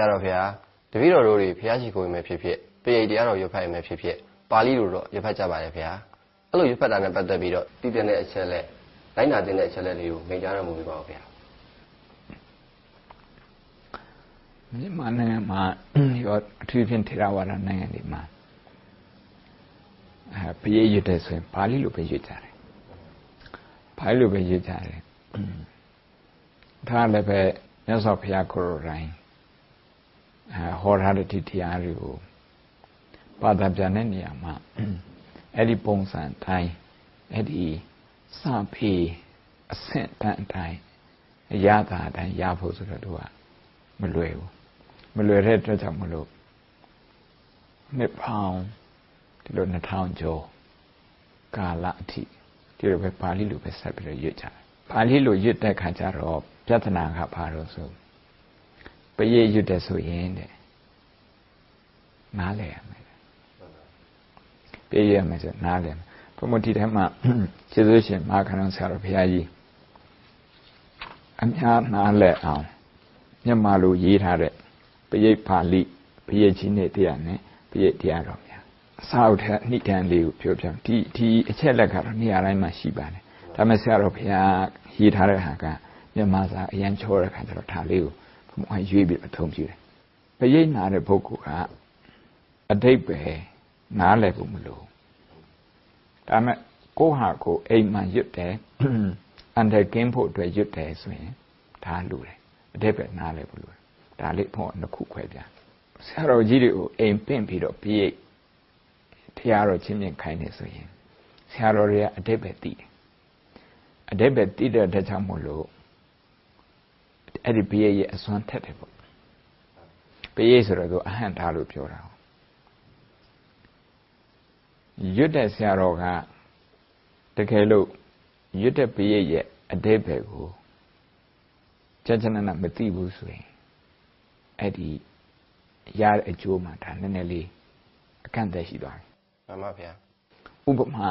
ရာတော်ဘုရားတပည့်တော်တို့တွေဘုရားရှိခိုးရင်ပဲဖြစ်ဖြစ်ပရိတ်တရားတော်ရွတ်ဖတ်ရင်ပဲဖြစ်ဖြစ်ပါဠိလိုတော့ရွတ်ဖတ်ကြပါတယ်ဘုရားအဲ့လိုရွတ်ဖတ်တာနဲ့ပတ်သက်ပြီးတော့တည်တဲ့အချက်လက်လိုက်နာတဲ့အချက်လက်တွေကိုမိန့်ကြားတော်မူပြပါဦးဘုရားမြန်မာနိုင်ငံမှာရောအထူးဖြင့်ထေရဝါဒနိုင်ငံတွေမှာအဲပရိရွတ်တဲ့ဆိုရင်ပါဠိလိုပဲရွတ်ကြတယ်ပါဠိလိုပဲရွတ်ကြတယ်ဒါလည်းပဲမြတ်စွာဘုရားကိုယ်တော်တိုင်အဲ ဟောထားတဲ့ဒီတရားတွေကိုပါဒပြန်တဲ့နေရာမှာအဲ့ဒီပုံစံတိုင်းအဲ့ဒီစဖေးအဆင့်တန်းအတိုင်းအရသာအတိုင်းရဖို့ဆိုတော့သူကမလွယ်ဘူးမလွယ်တဲ့အတွက်ကြောင့်မလို့နှစ်ပေါင်းဒီလို2000ကျော်ကာလအထိဒီလိုပဲပါဠိလိုပဲဆက်ပြီးတော့ရွတ်ကြတယ်ပါဠိလိုရွတ်တဲ့ခါကျတော့ပြဿနာကဘာလို့ဆို ပရိရွတ်တဲ့ဆိုရင်တဲ့နားလည်ရမယ်ပရိရမယ်ဆိုနားလည်မယ်ဘုမတိထဲမှာကျေးဇူးရှင်မဟာခဏဆရာတော်ဘုရားကြီးအများနားလည်အောင်မြန်မာလိုရေးထားတဲ့ပရိတ်ပါဠိပရိတ်ချင်းနဲ့တရားနဲ့ပရိတ်တရားတော်များအစာအုပ်ထဲအနိဒံလေးကိုပြောပြဒီဒီအချက်လက်ကတော့နေရာတိုင်းမှာရှိပါတယ်ဒါမဲ့ဆရာတော်ဘုရားရေးထားတဲ့ဟာကမြန်မာစာအရန်ချောတဲ့ခါကျတော့ဒါလေးကို ဘုရားရွေးပြီးအထုံးပြတယ်ပရိတ်နာတဲ့ပုဂ္ဂိုလ်ကအတိတ်ပဲနားလည်ဖို့မလိုဒါမဲ့ကိုဟာကိုအိမ်မှရွတ်တယ်အန်တကင်းဖို့အတွက်ရွတ်တယ်ဆိုရင်ဒါလူတယ်အတိတ်ပဲနားလည်ဖို့လိုတယ်ဒါလေးဖို့နှစ်ခုခွဲပြဆရာတော်ကြီးတွေကိုအိမ်ပင့်ပြီးတော့ပြည့်တရားတော်ချင်းမြင်ခိုင်းနေဆိုရင်ဆရာတော်တွေကအတိတ်ပဲသိတယ်အတိတ်ပဲသိတဲ့အတွက်ကြောင့်မို့လို့ အဲ့ဒီပြည့်ရဲ့အစွမ်းထက်တယ်ပေါ့ပြည့်ဆိုတော့သူအဟံထားလို့ပြောတာရွတ်တဲ့ဆရာတော်ကတကယ်လို့ရွတ်တဲ့ပြည့်ရဲ့အတိတ်ပဲကိုကြကြနနမသိဘူးဆိုရင်အဲ့ဒီရတဲ့အကျိုးမှာဒါနည်းနည်းလေးအကန့်အသတ်ရှိသွားတယ်မှန်ပါဗျာဥပမာ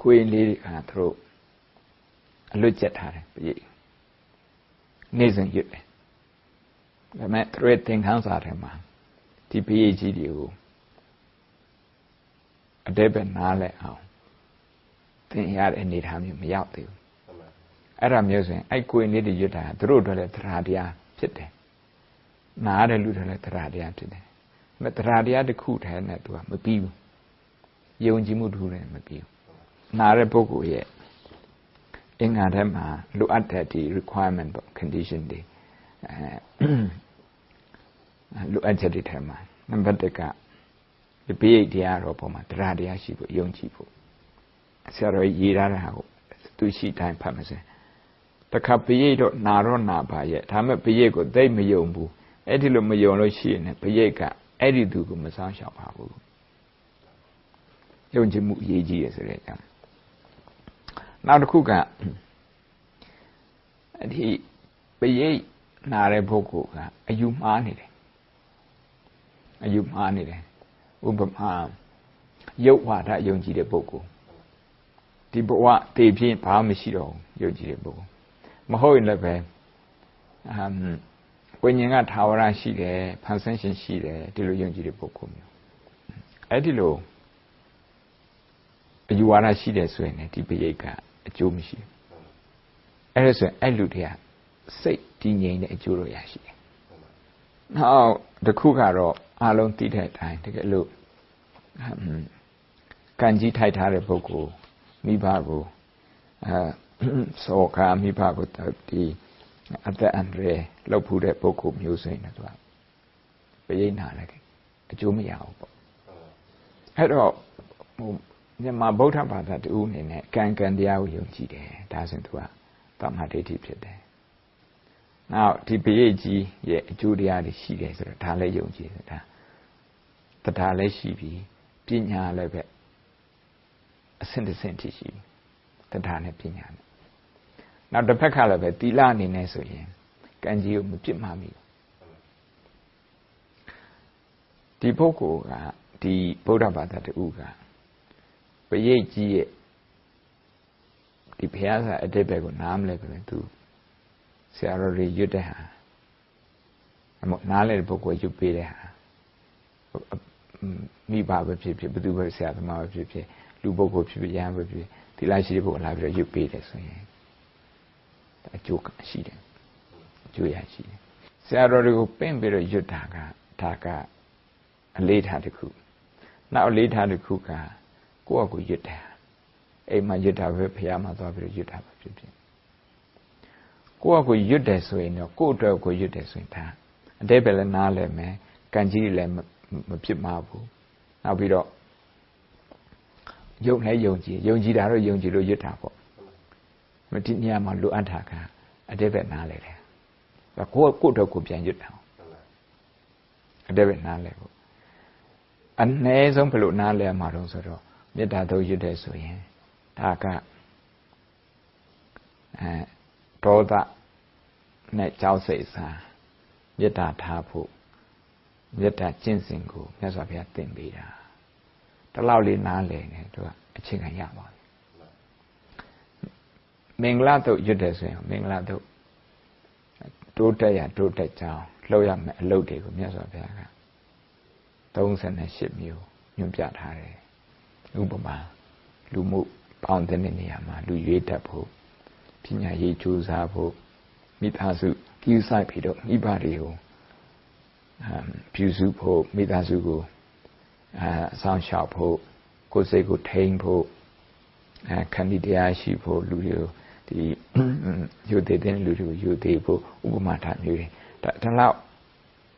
ခွေးလေးတွေကသူတို့အလွတ်ကျက်ထားတယ်ပြည့် နေ့စဉ်ရွတ်တယ်ဒါပေမဲ့သူတို့သင်ခန်းစာထဲမှာဒီပြည့်ကြီးတွေကိုအတဲပဲနားလဲအောင်သင်ရတဲ့အနေထားမျိုးမရောက်သေးဘူးအဲ့ဒါမျိုးဆိုရင်အဲ့ကိုယ်လေးတွေရွတ်တာသူတို့တို့လည်းတရားတရားဖြစ်တယ်နားတဲ့လူတွေလည်းတရားတရားဖြစ်တယ်။မတရားတရားတစ်ခုတည်းနဲ့သူကမပြီးဘူး။ယုံကြည်မှုတစ်ခုတည်းမပြီးဘူး။နားတဲ့ပုဂ္ဂိုလ်ရဲ့ အင်္ဂါထဲမှာလိုအပ်တဲ့ဒီ requirement ပေါ့ condition တွေအဲလိုအပ်ချက်တွေထဲမှာနံပါတ်1ကဒီပိဋတရားတော်ပေါ်မှာတရားတရားရှိဖို့ယုံကြည်ဖို့ဆရာတော်ရေးထားတဲ့ဟာကိုသူရှိတိုင်းဖတ်မစင်တခါပိဋတော့နာတော့နာပါရဲ့ဒါမဲ့ပိဋကိုသိမယုံဘူးအဲ့ဒီလိုမယုံလို့ရှိရင်ပရိတ်ကအဲ့ဒီသူကိုမဆောင်ရှောက်ပါဘူးယုံကြည်မှုအရေးကြီးရဆိုတဲ့အကြောင်း နောက်တစ်ခုကအဲ့ဒီပရိတ်နာတဲ့ပုဂ္ဂိုလ်ကအယူမှားနေတယ်အယူမှားနေတယ်ဥပမာရုပ်ဝါဒယုံကြည်တဲ့ပုဂ္ဂိုလ်ဒီဘဝတည်ဖြစ်ဘာမှမရှိတော့ဘူးယုံကြည်တဲ့ပုဂ္ဂိုလ်မဟုတ်ရင်လည်းပဲအမ်ဝိညာဉ်ကထာဝရရှိတယ်ဖန်ဆင်းရှင်ရှိတယ်ဒီလိုယုံကြည်တဲ့ပုဂ္ဂိုလ်မျိုးအဲ့ဒီလိုအယူဝါဒရှိတယ်ဆိုရင်ဒီပရိတ်က အကျိုးမရှိဘူးအဲ့ဒါဆိုရင်အဲ့လူတွေကစိတ်တည်ငြိမ်တဲ့အကျိုးတော့ရရှိတယ်နောက်တစ်ခုကတော့အလုံးသိတဲ့အတိုင်းတကယ်လို့ကံကြီးထိုက်ထားတဲ့ပုဂ္ဂိုလ်မိဘကိုအဲစောခါမိဘကိုဒီအသက်အန္တရာယ်လောက်ဖူးတဲ့ပုဂ္ဂိုလ်မျိုးစိန်တယ်သူကပရိနာလည်းအကျိုးမရဘူးပေါ့အဲ့တော့ဟို မြန်မာဗုဒ္ဓဘာသာတူအနေနဲ့ကံကံတရားကိုယုံကြည်တယ်ဒါဆိုသူကတမ္မာဒိဋ္ဌိဖြစ်တယ်နောက်ဒီပရိတ်ကြီးရဲ့အကျိုးတရားတွေရှိတယ်ဆိုတော့ဒါလည်းယုံကြည်တယ်ဒါတရားလည်းရှိပြီးပညာလည်းပဲအဆင့်တစ်ဆင့်ထိရှိပြီတရားနဲ့ပညာနဲ့နောက်တစ်ဖက်ကလည်းပဲတီလာအနေနဲ့ဆိုရင်ကံကြီးကိုမပြစ်မှားမိဒီပုဂ္ဂိုလ်ကဒီဗုဒ္ဓဘာသာတူက ပရိတ်ကြီးရဲ့ဒီဘုရားစာအတိတ်ဘက်ကိုနားမလဲပဲသူဆရာတော်တွေရွတ်တဲ့ဟာအမနားလဲတဲ့ပုဂ္ဂိုလ်ရွတ်ပေးတဲ့ဟာမိဘပဲဖြစ်ဖြစ်ဘယ်သူပဲဆရာသမားပဲဖြစ်ဖြစ်လူပုဂ္ဂိုလ်ဖြစ်ဖြစ်ရဟန်းပဲဖြစ်ဖြစ်ဒီလိုက်ရှိတဲ့ပုဂ္ဂိုလ်လာပြီးတော့ရွတ်ပေးတယ်ဆိုရင်အကျိုးရှိတယ်အကျိုးရရှိတယ်ဆရာတော်တွေကိုပင့်ပြီးတော့ရွတ်တာကဒါကအလေးထားတစ်ခုနောက်အလေးထားတစ်ခုက ကိုယ့်အကူရွတ်တယ်အိမ်မှာရွတ်တာပဲဖះမှာသွားပြီးတော့ရွတ်တာပဲဖြစ်ဖြစ်ကိုယ့်အကူရွတ်တယ်ဆိုရင်တော့ကိုယ့်အတွက်ကိုရွတ်တယ်ဆိုရင်ဒါအတိတ်ပဲလည်းနားလည်မယ်ကံကြီးလည်းမဖြစ်မှာဘူးနောက်ပြီးတော့ယုံနဲ့ယုံကြည်ယုံကြည်တာတော့ယုံကြည်လို့ရွတ်တာပေါ့မတိနေရာမှာလိုအပ်တာကအတိတ်ပဲနားလည်တယ်ကိုယ့်ကိုယ့်အတွက်ကိုပြန်ရွတ်တာအတိတ်ပဲနားလည်ဖို့အနည်းဆုံးဘယ်လိုနားလည်မှာတော့ဆိုတော့ မေတ္တာတို့ရွတ်တယ်ဆိုရင်ဒါကအဲဒေါသနဲ့ကြောက်စိတ်စားမေတ္တာထားဖို့မေတ္တာကျင့်စဉ်ကိုမြတ်စွာဘုရားသင်ပေးတာတလောက်လေးနားလည်နေသူကအချိန်ခံရပါပြီမင်္ဂလာတို့ရွတ်တယ်ဆိုရင်မင်္ဂလာတို့တိုးတက်ရတိုးတက်ကြောင်းလှုပ်ရမယ်အလုပ်တွေကိုမြတ်စွာဘုရားက38မျိုးညွှန်ပြထားတယ် ဥပမာလူမှုပေါင်းတဲ့နေရာမှာလူရွေးတတ်ဖို့ပညာရေးကြိုးစားဖို့မိသားစုကြီးဆိုင်ပြီးတော့မိဘတွေကိုပြုစုဖို့မိသားစုကိုအဲအဆောင်ရှောက်ဖို့ကိုယ်စိတ်ကိုထိန်းဖို့အဲခန္တီတရားရှိဖို့လူတွေကိုဒီယူသေးတဲ့လူတွေကိုယူသေးဖို့ဥပမာထားမျိုးတွေဒါဒါတော့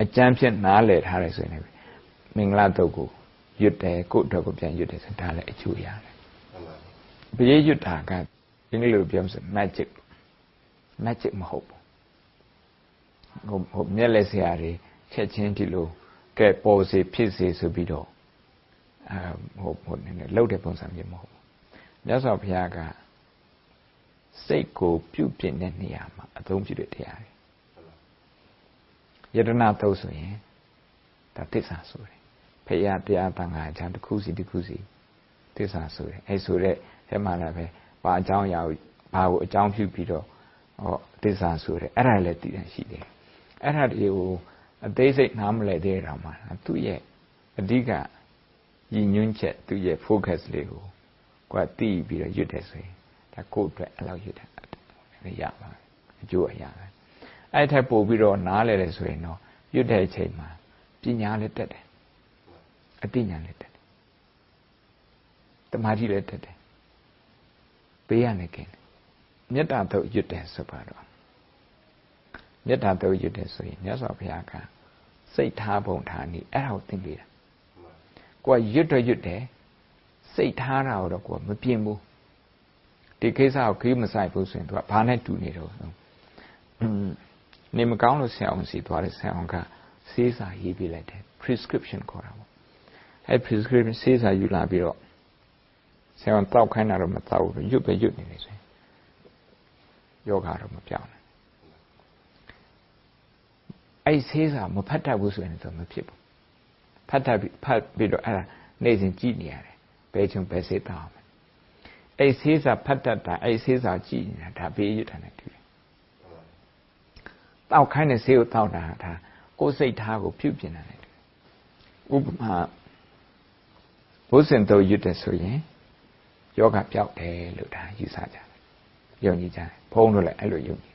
အကျမ်းဖြစ်နားလည်ထားတယ်ဆိုရင်မင်္ဂလာတုတ်ကို ရွတ်တယ်ကိုယ့်အတွက်ကိုပြန်ရွတ်တယ်ဆိုဒါလည်းအကျိုးရတယ်ပရိရွတ်တာကအင်္ဂလိပ်လိုပြောဆို magic magic မဟုတ်ဘူးဟိုဟိုမျက်လက်စရာတွေချက်ချင်းဒီလိုကဲပေါ်စေဖြစ်စေဆိုပြီးတော့အဲဟိုဟိုနည်းနည်းလှုပ်တဲ့ပုံစံမျိုးမဟုတ်ဘူးမြတ်စွာဘုရားကစိတ်ကိုပြုပြင်တဲ့နေရာမှာအသုံးပြုတဲ့တရားတွေယတနာသုတ်ဆိုရင်ဒါသစ္စာဆိုတယ် ဖရာတရားတန်ခါအချမ်းတစ်ခုစီတစ်ခုစီသစ္စာဆိုတယ်အဲဆိုတဲ့အဲမှလည်းပဲဘာအကြောင်းအရာဘာကိုအကြောင်းပြုပြီးတော့ဟောသစ္စာဆိုတယ်အဲ့ဒါလည်းတည်တယ်ရှိတယ်အဲ့ဒါတွေကိုအသေးစိတ်နားမလည်သေးတာမှသူ့ရဲ့အဓိကရည်ညွှန်းချက်သူ့ရဲ့ focus လေးကိုကိုယ်သိပြီးတော့ရွတ်တယ်ဆိုရင်ဒါကိုယ့်အတွက်အလောက်ရွတ်တယ်ရပါအကျိုးအရာပဲအဲ့ထက်ပို့ပြီးတော့နားလဲတယ်ဆိုရင်တော့ရွတ်တဲ့အချိန်မှာပညာလည်းတက်တယ် အသိဉာဏ်လည်းတက်တယ်တမာတိလည်းတက်တယ်ဘေးရနေကင်းမေတ္တာတော့ရွတ်တယ်ဆိုပါတော့မေတ္တာတော့ရွတ်တယ်ဆိုရင်မြတ်စွာဘုရားကစိတ်ထားပုံထားနေအဲ့ဒါကိုသင်ပေးတာကိုကရွတ်တော့ရွတ်တယ်စိတ်ထားတာတော့ကိုကမပြင်းဘူးဒီကိစ္စကိုခီးမဆိုင်ဘူးဆိုရင်သူကဘာနဲ့တူနေတော့နေမကောင်းလို့ဆရာအောင်စီသွားတယ်ဆရာအောင်ကဆေးစာရေးပြလိုက်တယ် prescription ခေါ်တာပေါ့ အဲ prescription ဆေးစာယူလာပြီးတော့ဆရာအောင်တောက်ခိုင်းတာတော့မတောက်ဘူးရွတ်ပဲရွတ်နေတယ်ဆိုရင်ယောဂါတော့မပြောင်းဘူးအဲ့ဆေးစာမဖတ်တတ်ဘူးဆိုရင်တော့မဖြစ်ဘူးဖတ်တတ်ပြီးဖတ်ပြီးတော့အဲ့ဒါနေ့စဉ်ကြည့်နေရတယ်ဘယ်ချုံဘယ်ဆေးတောက်အောင်အဲ့ဆေးစာဖတ်တတ်တာအဲ့ဆေးစာကြည့်နေတာဒါဘေးရွတ်တယ်တူတယ်တောက်ခိုင်းတဲ့ဆေးကိုတောက်တာဒါကိုယ်စိတ်ထားကိုပြုပြင်တာလေဥပမာ ဘုဇင်တို့ရွတ်တယ်ဆိုရင်ယောဂပျောက်တယ်လို့ဒါယူဆကြတယ်ယုံကြည်ကြတယ်ဘုန်းတို့လည်းအဲ့လိုယုံကြည်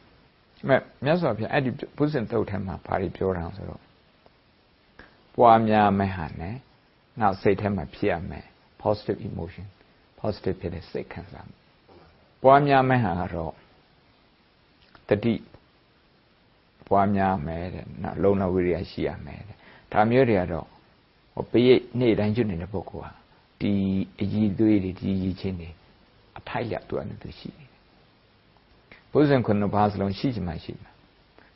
မဲ့မြတ်စွာဘုရားအဲ့ဒီဘုဇင်တုတ်ထဲမှာဘာတွေပြောတာဆိုတော့ပွားများမဲ့ဟာနဲ့နောက်စိတ်ထဲမှာဖြစ်ရမယ် positive emotion positive ဖြစ်တဲ့စိတ်ခံစားမှုပွားများမဲ့ဟာကတော့တတိပွားများမယ်တဲ့နောက်လုံလဝိရိယရှိရမယ်တဲ့ဒါမျိုးတွေကတော့ဟိုပိဋိနေ့တိုင်းကျွနေတဲ့ပုဂ္ဂိုလ်ဟာ ဒီအည်သွေးတွေဒီရည်ချင်းတွေအထိုက်လျသူအနေနဲ့သူရှိနေတယ်ဘုဇင်ခုနှစ်ပါးစလုံးရှိချင်မှရှိမှာ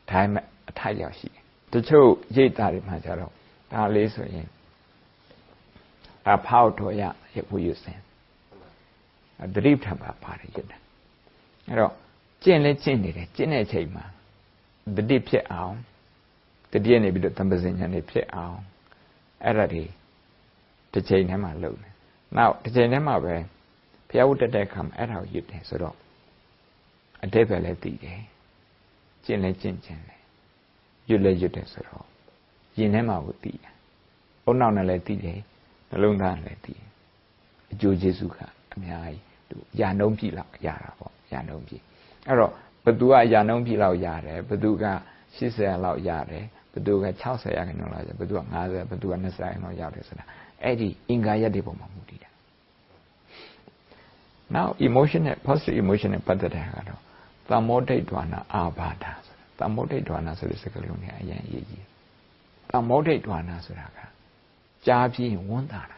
ဒါပေမဲ့အထိုက်လျရှိတယ်တချို့ရိတ်တာတွေမှာကြတော့ဒါလေးဆိုရင်အဖောက်တော်ရရဖို့ယူစင်တတိပဌာပါပါတယ်ရတဲ့အဲ့တော့ကျင့်လဲကျင့်နေတယ်ကျင့်တဲ့အချိန်မှာတတိဖြစ်အောင်တတိရနေပြီးတော့တမ္ပဇင်ညာနေဖြစ်အောင်အဲ့ဒါတွေတစ်ချိန်ထဲမှာလုပ်တယ် နောက်တစ်ချိန်ထဲမှာပဲဘုရားဝတ်တဲ့ခါမှာအဲ့ဒါကိုရွတ်တယ်ဆိုတော့အတိတ်ပဲလည်းသိတယ်ကျင့်လဲကျင့်ကျင်တယ်ရွတ်လဲရွတ်တယ်ဆိုတော့ရင်ထဲမှာကိုသိတယ်။အုံနောက်နဲ့လည်းသိတယ်နှလုံးသားနဲ့လည်းသိတယ်။အကျိုးကျေးဇူးကအများကြီးသူယာနှုံးပြည့်လောက်ရတာပေါ့ယာနှုံးပြည့်။အဲ့တော့ဘသူကယာနှုံးပြည့်လောက်ရတယ်ဘသူက80လောက်ရတယ်ဘသူက60ရာခိုင်နှုန်းလောက်ရတယ်ဘသူက50ဘသူက20ရာခိုင်နှုန်းရောက်တယ်ဆိုတာ အဲ့ဒီအင်္ဂါရက်တွေပေါ်မှာမူတည်တယ် now emotion နဲ့ positive emotion နဲ့ပတ်သက်တဲ့ဟာကတော့သမောဒိဋ္ဌဝါနာအာဘာဒဆိုတာသမောဒိဋ္ဌဝါနာဆိုတဲ့စကားလုံးနဲ့အရင်အရေးကြီးသမောဒိဋ္ဌဝါနာဆိုတာကကြားပြီးရင်ဝန်တာတာ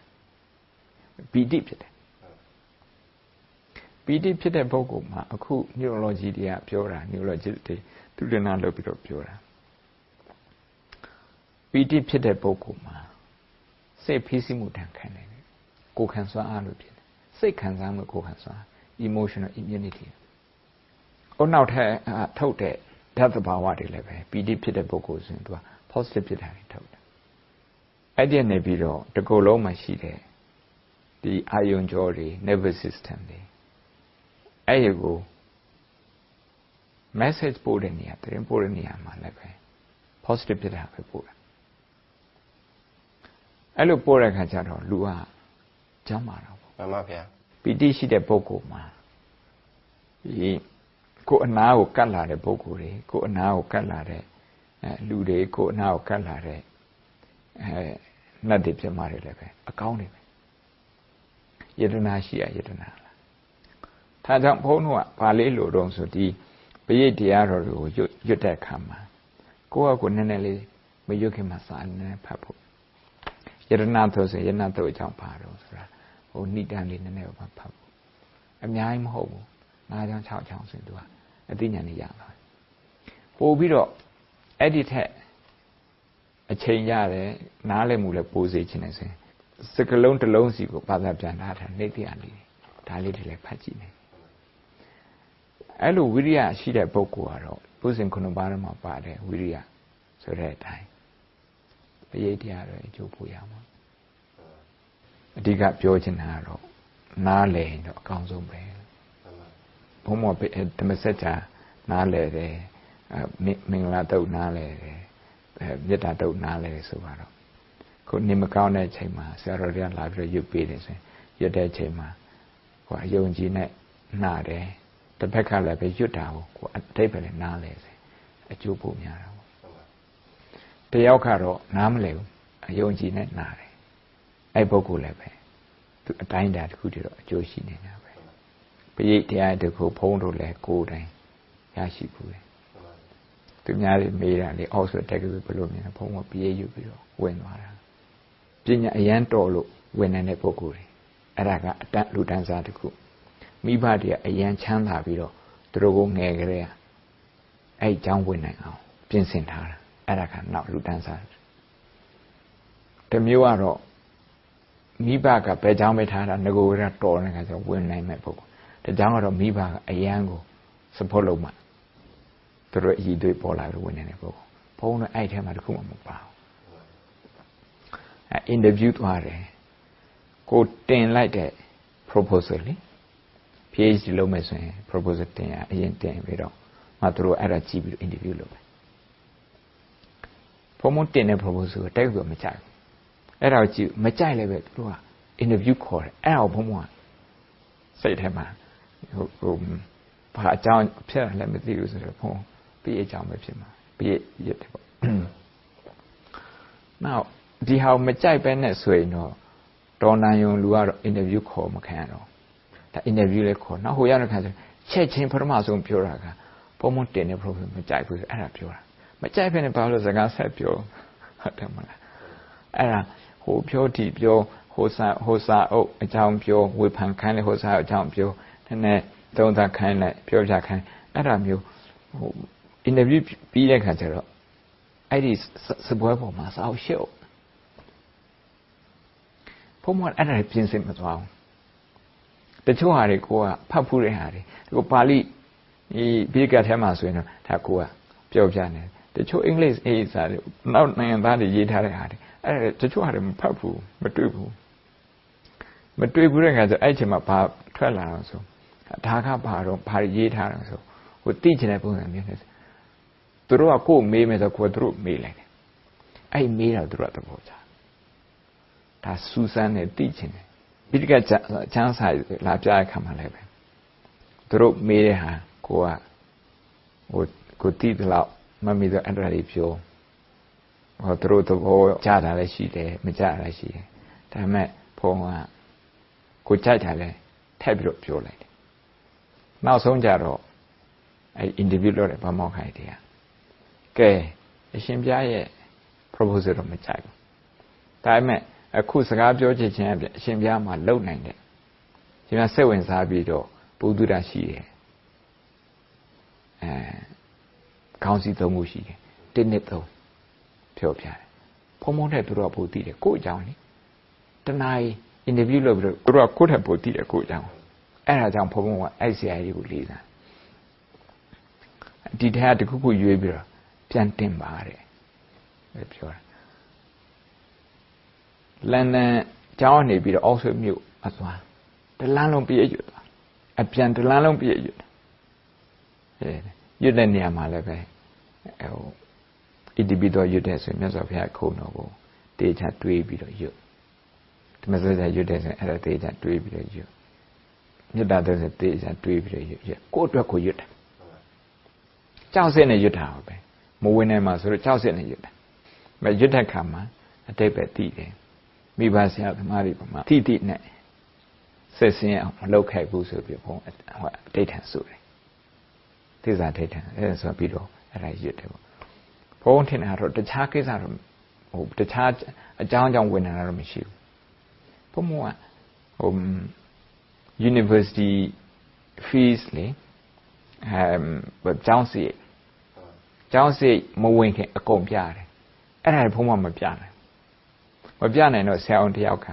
ပီတိဖြစ်တယ်ပီတိဖြစ်တဲ့ပုဂ္ဂိုလ်မှာအခု neurology တွေကပြောတာ neurology တွေသူတနာလုပ်ပြီးတော့ပြောတာပီတိဖြစ်တဲ့ပုဂ္ဂိုလ်မှာ စိတ်ဖိစီးမှုတန်ခံတယ်ကိုယ်ခံစွမ်းအားလို့ဖြစ်တယ်စိတ်ခံစားမှုကိုယ်ခံစွမ်း emotional immunity အုံနောက်ထက်ထုတ်တဲ့ဓာတ်သဘာဝတွေလည်းပဲပီတိဖြစ်တဲ့ပုဂ္ဂိုလ်ဆိုရင်သူက positive ဖြစ်တာတွေထုတ်တယ်အဲ့ဒီနေပြီးတော့တကူလုံးမှာရှိတဲ့ဒီအာယုံကြောတွေ nervous system တွေအဲ့ဒီကို message ပို့တဲ့နေရာသတင်းပို့တဲ့နေရာမှာလည်းပဲ positive ဖြစ်တာပဲပို့တာ အဲ့လိုပို့တဲ့ခါကျတော့လူကကျမ်းမာတော့မှန်ပါဗျာပီတိရှိတဲ့ပုဂ္ဂိုလ်မှာဒီကိုယ်အနာကိုကတ်လာတဲ့ပုဂ္ဂိုလ်တွေကိုယ်အနာကိုကတ်လာတဲ့အဲလူတွေကိုယ်အနာကိုကတ်လာတဲ့အဲနတ်တွေပြမတွေလည်းပဲအကောင်းတွေပဲယတနာရှိရယတနာလားဒါကြောင့်ဘုန်းတော်ကဗာလေးလိုတော့ဆိုဒီပရိတ်တရားတော်တွေကိုရွတ်ရွတ်တဲ့အခါမှာကိုယ့်အကိုနည်းနည်းလေးမရွတ်ခင်မှာစာနည်းနည်းဖတ်ဖို့ ယတနာဆိုဆိုယတနာတော့အကြောင်းပါတော့ဆိုတာဟိုဏိတန်လေးနည်းနည်းပါဖတ်ဖို့အများကြီးမဟုတ်ဘူး၅ချောင်း၆ချောင်းဆိုရင်သူကအသိဉာဏ်ကြီးရပါတယ်ပို့ပြီးတော့အဲ့ဒီထက်အချိန်ရတယ်နားလည်မှုလည်းပိုစေခြင်းနဲ့ဆိုရင်စကလုံးတစ်လုံးစီကိုဘာသာပြန်ထားတာနေတရားလေးဒါလေးတွေလည်းဖတ်ကြည့်နေအဲ့လိုဝိရိယရှိတဲ့ပုဂ္ဂိုလ်ကတော့ပုဇင်ခုနှစ်ပါးမှာပါတယ်ဝိရိယဆိုတဲ့အတိုင်း ပရိတ်တရားတွေအကျိုးဖို့ရမှာအဓိကပြောချင်တာကတော့နားလည်ရင်တော့အကောင်းဆုံးပဲဘုံမောဓမ္မစကြာနားလည်တယ်မင်္ဂလာတုတ်နားလည်တယ်မေတ္တာတုတ်နားလည်တယ်ဆိုတော့ခုနေမကောင်းတဲ့ချိန်မှာဆရာတော်တွေကလာပြီးတော့ရုပ်ပေးတယ်ဆိုရင်ရွတ်တဲ့ချိန်မှာဟိုအယုံကြည်နဲ့နှာတယ်တစ်ဖက်ကလည်းပဲရွတ်တာကိုကိုအတိတ်ပဲလည်းနားလဲစေအကျိုးပိုများတာပေါ့ တယောက်ကတော့နားမလည်ဘူးအယုံကြည်နဲ့နားတယ်အဲ့ပုဂ္ဂိုလ်လည်းပဲသူအတိုင်းတာတစ်ခုတည်းတော့အကျိုးရှိနေတာပဲပိဋိတရားတခုဖုံးတို့လည်းကိုယ်တိုင်ရရှိဘူးလေသူများတွေမေးတာလေအောက်ဆိုတက်ကဘယ်လိုမြင်လဲဖုံးကပိဋိယူပြီးတော့ဝင်သွားတာပညာအရန်တော်လို့ဝင်နေတဲ့ပုဂ္ဂိုလ်တွေအဲ့ဒါကအတတ်လူတန်းစားတခုမိဘတွေကအရန်ချမ်းသာပြီးတော့သူတို့ကိုငယ်ကြတဲ့အဲ့အကြောင်းဝင်နိုင်အောင်ပြင်ဆင်ထားတာ အဲ့ဒါကနောက်လူတန်းစားတမျိုးကတော့မိဘကဘယ်ကြောင်းပဲထားတာငကိုကတော်နေခါဆိုဝင်နိုင်မဲ့ပုံတကြောင်းကတော့မိဘကအယံကိုစဖို့လုံးမှသူတို့အည်သွေးပေါ်လာလို့ဝင်နေတဲ့ပုံဘုံတော့အဲ့ထဲမှာတခုမှမပါဘူးအင်တာဗျူးသွားတယ်ကိုတင်လိုက်တဲ့ proposal လေ PhD လုပ်မယ်ဆိုရင် proposal တင်ရအရင်တင်ပြီးတော့မှသူတို့အဲ့ဒါကြည့်ပြီး interview လုပ်တယ် ဘုံမတင်တဲ့ proposal ကိုတိုက်ပြီးမကြိုက်ဘူးအဲ့ဒါကိုကြည့်မကြိုက်လည်းပဲသူတို့က interview ခေါ်တယ်အဲ့ဒါကိုဘုံမကစိတ်ထဲမှာဟိုဟိုဘာအကြောင်းဖြစ်တယ်လည်းမသိဘူးဆိုတော့ဘုံပြည့်အကြောင်းပဲဖြစ်မှာပြည့်ရတယ်ပေါ့ now ဒီဟာမကြိုက်ပဲနဲ့ဆိုရင်တော့တော်နိုင်ယုံလူကတော့ interview ခေါ်မခံရတော့ဒါ interview လေးခေါ်နောက်ဟိုရတဲ့ခါကျချက်ချင်းပထမဆုံးပြောတာကပုံမတင်တဲ့ problem မကြိုက်ဘူးအဲ့ဒါပြောတာ မကြိုက်ဖ ೇನೆ ဘာလို့စကားဆက်ပြောဟုတ်တယ်မလားအဲ့ဒါဟိုပြောဒီပြောဟိုစာဟိုစာအုပ်အကြောင်းပြောဝေဖန်ခိုင်းလေဟိုစာအကြောင်းပြောနည်းနည်းသုံးသပ်ခိုင်းလိုက်ပြောပြခိုင်းအဲ့ဒါမျိုးဟို interview ပြီးတဲ့ခါကျတော့အဲ့ဒီစပွဲပေါ်မှာစာအုပ်ရှုပ်ဘုံမအဲ့ဒါပြင်ဆင်မသွားဘူးတချို့ဟာတွေကိုကဖတ်ဖူးတဲ့ဟာတွေဒီကိုပါဠိဒီဘိကတ်ထဲမှာဆိုရင်တော့ဒါကိုကပြောပြနေတ ချို့အင်္ဂလိပ်အေးစာတွေနောက်နိုင်ငံသားတွေရေးထားတဲ့ဟာတွေအဲ့ဒါတချို့ဟာတွေမဖတ်ဘူးမတွေ့ဘူးမတွေ့ဘူးတဲ့ခါကျအဲ့ချိန်မှာဘာထွက်လာအောင်ဆိုဒါကဘာတော့ဘာရေးထားတယ်ဆိုဟိုသိချင်တဲ့ပုံစံမျိုးနဲ့သူတို့ကကိုယ်မေးမယ်ဆိုကိုယ်သူတို့မေးလိုက်တယ်အဲ့မေးတော့သူတို့ကသဘောကျဒါစူးစမ်းနေသိချင်တယ်ပိဋကချမ်းစာလာပြတဲ့ခါမှလည်းပဲသူတို့မေးတဲ့ဟာကိုကဟိုကိုတိတလောက် မမီတော့အဲ့ဒါလေးပြောဟောသူတို့သဘောကြားတာလည်းရှိတယ်မကြားတာလည်းရှိတယ်ဒါပေမဲ့ဘုံကကိုကြိုက်တာလည်းထည့်ပြီးတော့ပြောလိုက်တယ်နောက်ဆုံးကြတော့အဲ့ interview လုပ်တဲ့ဗမောက်ခိုင်တွေကကဲအရှင်ပြရဲ့ proposal တော့မကြိုက်ဘူးဒါပေမဲ့အခုစကားပြောချင်ခြင်းအပြင်အရှင်ပြမှာလုံနိုင်တယ်ရှင်ပြစိတ်ဝင်စားပြီးတော့ပုဒ္ဒရာရှိတယ်အဲ ခေါင်းစည်းသုံးခုရှိတယ်တစ်နှစ်သုံးပြောပြတယ်ဖုံဖုံတဲ့သူတို့ကပိုသိတယ်ကိုယ့်အကြောင်းလေတနား interview လုပ်ပြီးတော့သူတို့ကကိုယ့်ထက်ပိုသိတယ်ကိုယ့်အကြောင်းအဲ့ဒါကြောင့်ဖုံဖုံကအဲ့ CI ကိုလေးစားဒီထက်ကတခုခုရွေးပြီးတော့ပြန်တင်ပါတဲ့ပြောတာလန်ဒန်ကျောင်းနေပြီးတော့အောက်ဆွေမြို့အသွားတလန်းလုံးပြည့်ရွတ်သွားအပြန်တလန်းလုံးပြည့်ရွတ်အဲ ရွတ်တဲ့နေရာမှာလည်းပဲဟို EDB တော့ရွတ်တဲ့ဆိုမြတ်စွာဘုရားခုံတော်ကိုတေချာတွေးပြီးတော့ရွတ်ဓမ္မစကြာရွတ်တဲ့ဆိုအဲ့ဒါတေချာတွေးပြီးတော့ရွတ်မြတ်တာတဲ့ဆိုတေချာတွေးပြီးတော့ရွတ်ရွတ်ကိုယ့်အတွက်ကိုရွတ်တယ်ကြောက်စစ်နဲ့ရွတ်တာပဲမဝင်နိုင်မှာဆိုတော့ကြောက်စစ်နဲ့ရွတ်တယ်မရွတ်တဲ့ခါမှာအတိတ်ပဲတည်တယ်မိဘဆရာသမားတွေပမာတိတိနဲ့ဆက်စင်းအောင်မလုပ်ခဲ့ဘူးဆိုပြီးဘုံဟိုအတိတ်ထန်ဆိုတယ် သိစာထိတ်ထန်အဲဆိုပြီးတော့အဲ့ဒါရွတ်တယ်ပေါ့ဘုံထင်တာတော့တခြားကိစ္စတော့ဟိုတခြားအကြောင်းအကြောင်းဝင်လာတော့မရှိဘူးဘုံကဟို university fees လေအဲကျောင်းစီကျောင်းစီမဝင်ခင်အကုန်ပြတယ်အဲ့ဒါဘုံမမပြနိုင်မပြနိုင်တော့ဆရာအောင်တယောက်က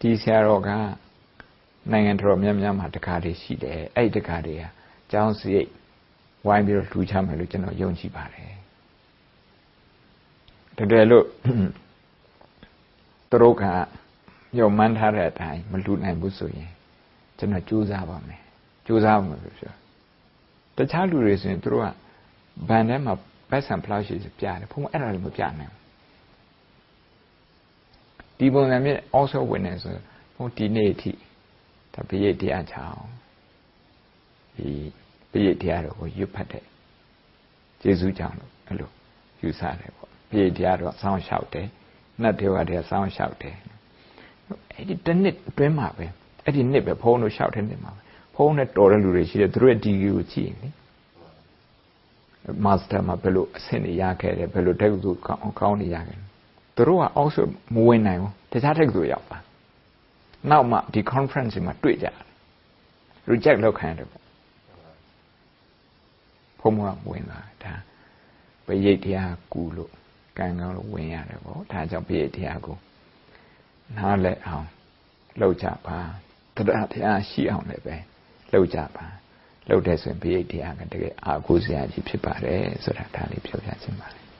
ဒီဆရာတော်ကနိုင်ငံတော်များများမှာတကားတွေရှိတယ်အဲ့ဒီတကားတွေက ကျောင်းစီဝိုင်းပြီးတော့လှူချမယ်လို့ကျွန်တော်ယုံကြည်ပါတယ်တကယ်လို့သူတို့ကညှော်မှန်းထားတဲ့အတိုင်းမလှူနိုင်ဘူးဆိုရင်ကျွန်တော်ကြိုးစားပါမယ်ကြိုးစားပါမယ်ပြောတခြားလူတွေဆိုရင်သူတို့ကဘန်ထဲမှာပတ်စံဖလောက်ရှိပြတယ်ဘုံအဲ့ဒါလည်းမပြနိုင်ဘူးဒီပုံစံမျိုး also ဝင်နေဆိုဘုံဒီနေ့အထိဒါပိယတရားချောင်း ဒီပိယတရားတော်ကိုရွတ်ဖတ်တဲ့ကျေးဇူးကြောင့်လို့အဲ့လိုယူဆတယ်ပေါ့ပိယတရားတော်စောင်းလျှောက်တယ်နတ်တေဝတရားစောင်းလျှောက်တယ်အဲ့ဒီတစ်နှစ်အတွင်းမှာပဲအဲ့ဒီနှစ်ပဲဘုံတို့လျှောက်တဲ့နှစ်မှာပဲဘုံနဲ့တော်တဲ့လူတွေရှိတယ်သူတို့ရဲ့ဒီဂရီကိုကြည့်ရင်လေမာစတာမှာဘယ်လိုအဆင့်တွေရခဲ့တယ်ဘယ်လိုတက်ကူကောင်းကောင်းနေရခဲ့သူတို့ကအောက်ဆိုမဝင်နိုင်ဘူးတခြားတက်ကူရောက်ပါနောက်မှဒီ conference မှာတွေ့ကြတယ် reject လုပ်ခံရတယ်ပေါ့ ဘုံကဝင်လာဒါပရိတ်တရားကူလို့ကံကောင်းလို့ဝင်ရတယ်ပေါ့ဒါကြောင့်ပရိတ်တရားကိုနားလဲအောင်လောက်ကြပါတရားတရားရှိအောင်လည်းပဲလောက်ကြပါလောက်တဲ့ဆိုရင်ပရိတ်တရားကတကယ်အာကိုစရာကြီးဖြစ်ပါတယ်ဆိုတာဒါလေးပြောပြချင်ပါတယ်